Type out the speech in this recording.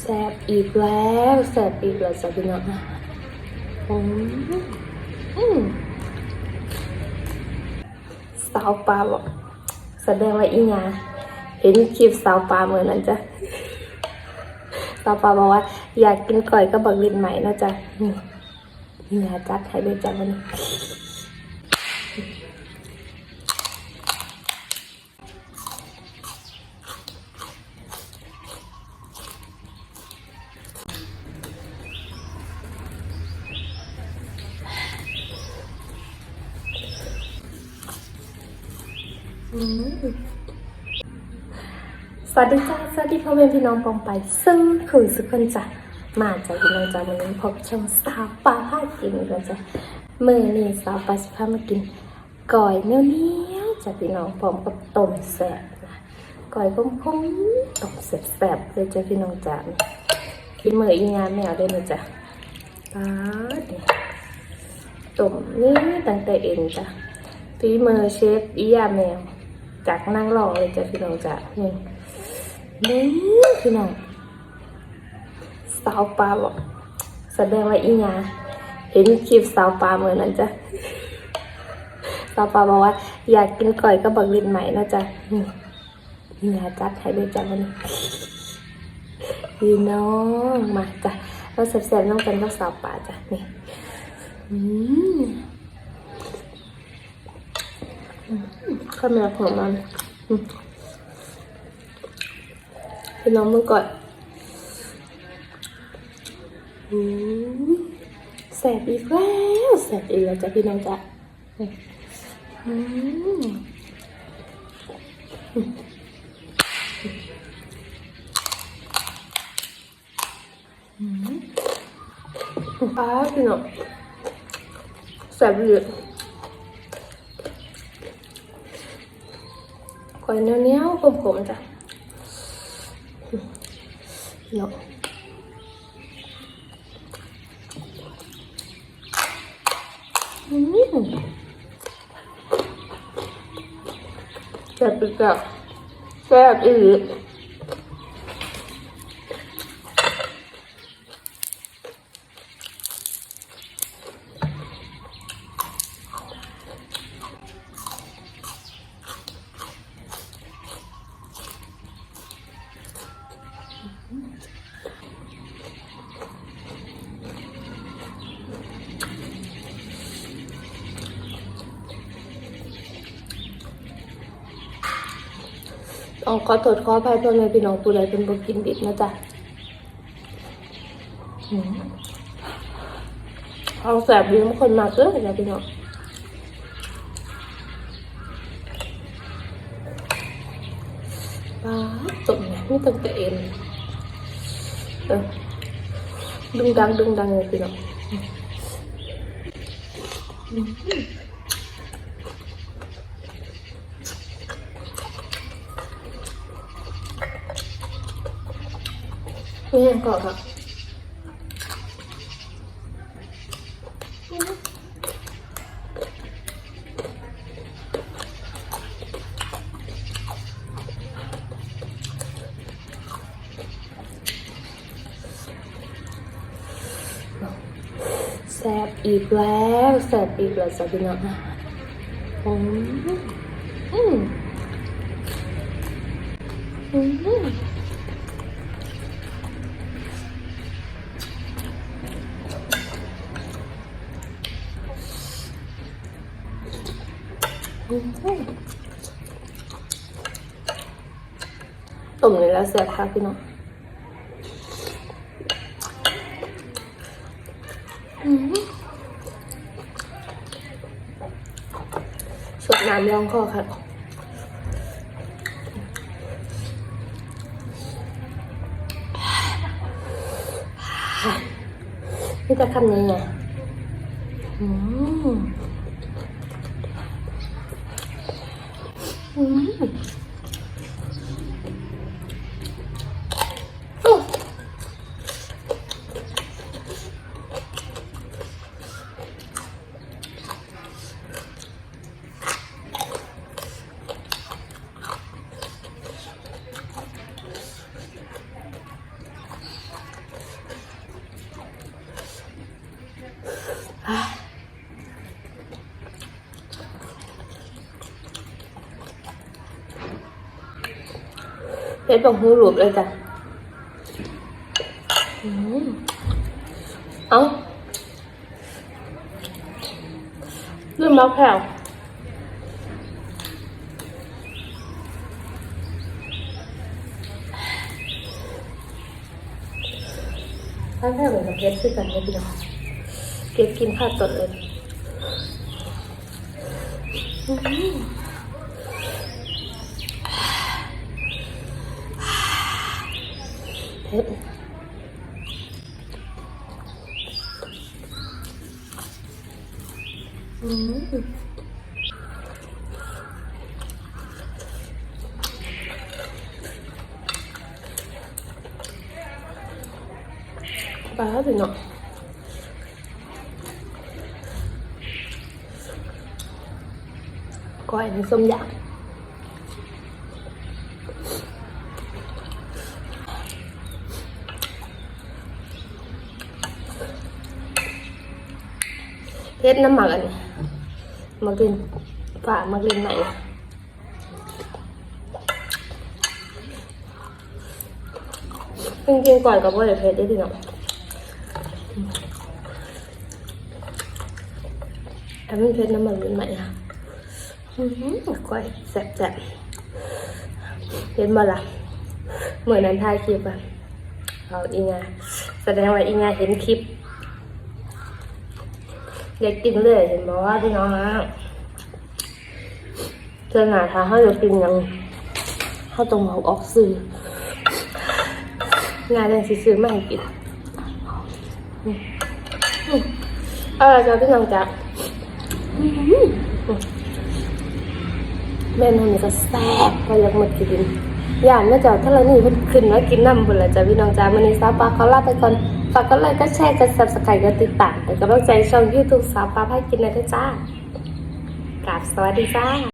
แซ่บอีกแล้วแซ่บอีกแล้วจ้ะพี่น้องอืมอืมสาวปลาบอกแสดงว่าอีงาเห็นคลิปสาวปลาเหมือนนั้นจ้ะสาวปลาบอกว่า อยากกินก่อยก็บักลินใหม่นะจ๊ะนี่อีงาจัดให้เลยจ้ะวันนี้ สวัสดีจ้าสวัสดีพ่อแม่พี่น้องปองไป ซึ่งคือสุกคนจ้ะมาจากพี่น้องจ้าวันนี้พบช่องสาวปลาผ้ากินกันจ้ะมือนี่สาวปลาสิพามากินก่อยเนี้ยเนี้ยจ้ะพี่น้องพร้อมกับต้มแซ่บนะก่อยพุ่มพุ่มต้มแซ่บเลยจ้ะพี่น้องจ้ากินมืออีงานแมวได้ไหมจ้ะปลาดนี่ต้มนี่ตั้งแต่เอ็นจ้ะฝีมือเชฟอียาแมว จากนั่งรอเลยจ้ะพี่น้องจ้ะนี่นี่พี่น้องสาวปลาบอกแสดงว่าอีงาเห็นคลิปสาวปลาเหมือนนั้นจ้ะสาวปลาบอกว่า อยากกินก่อยก็บักลินใหม่นะจ๊ะนี่อีงาจัดให้เลยจ้ะวันนี้พี่น้องมาจ้ะเราแซ่บๆน้องกันกับสาวปลาจ้ะนี่ อืม ข้าวเหนียวของมันอืมพี่น้องมือก่อนอแสบอีกแล้วแสบอีกแล้วจ้ะพี่น้องจ้ะป้าพี่น้องแสบเลย ก่อยเนี้ยวๆผมๆจ้ะเนาะอืมแซ่บอีกแล้วแซ่บอีก เอาขอโทษขออภัยพ่อแม่พี่น้องผู้ใดเป็นบ่กินดิบนะจ๊ะเอาแสบดีบางคนมากเลยจ้ะพี่น้องป้าตกเนี่ยนี่ตั้งแต่เอ็นเออดึงดังดึงดังเลยพี่น้อง อืมนี่ยังก่อนค่ะแซ่บอีกแล้วแซ่บอีกแล้วจ้ะพี่น้องอืมอืมอืม ต้มเลยแล้วแซ่บค่ะพี่น้องสดน้ำรองคอค่ะนี่จะคำนี้ไงอืมอืมโอ้ เพชรบอกหูหลุดเลยจ้ะอืมเอาลืมแล้วแผ่วถ้าแผ่วเหมือนกับเพชรคือกันเลยพี่น้องเก็บกินข้าวตดเลย อืม เผ็ดอืมปลา เนาะก้อยนี่ส้มยำหมักอันนี้มากินฝามากินไหนจริงๆก่อนกับว่าเพชรได้ดีเนาะอันนี้เพชรน้ำหมักกินไหนอะก้อยแซ่บๆเห็นบ่ล่ะเหมือนนั้นถ่ายคลิปอะเอาอีงาแสดงว่าอีงาเห็นคลิป อยากกินเลยเห็นบอกว่าพี่น้องฮะเจอหนาทาเขาอยากกินยังเขาต้องเอาออกซื้องานแรงซื้อมาให้กินอืมอืมเออเจ้าพี่น้องจ๊ะอื้อหือแม่นนนี่ก็แซ่บก็อยากมากินย่านแม่เจ้าถ้าเรานี่เพิ่นขึ้นว่ากินน้ำบุญละจ้ะพี่น้องจ้ามันนี้สาปลาเขาลาไปก่อน ฝากก็ไลค์ก็แชร์กัน subscribe กันติดตามเป็นกำลังใจช่องยูทูบสาวป้าพากินนะเด้อจ้ากราบสวัสดีจ้า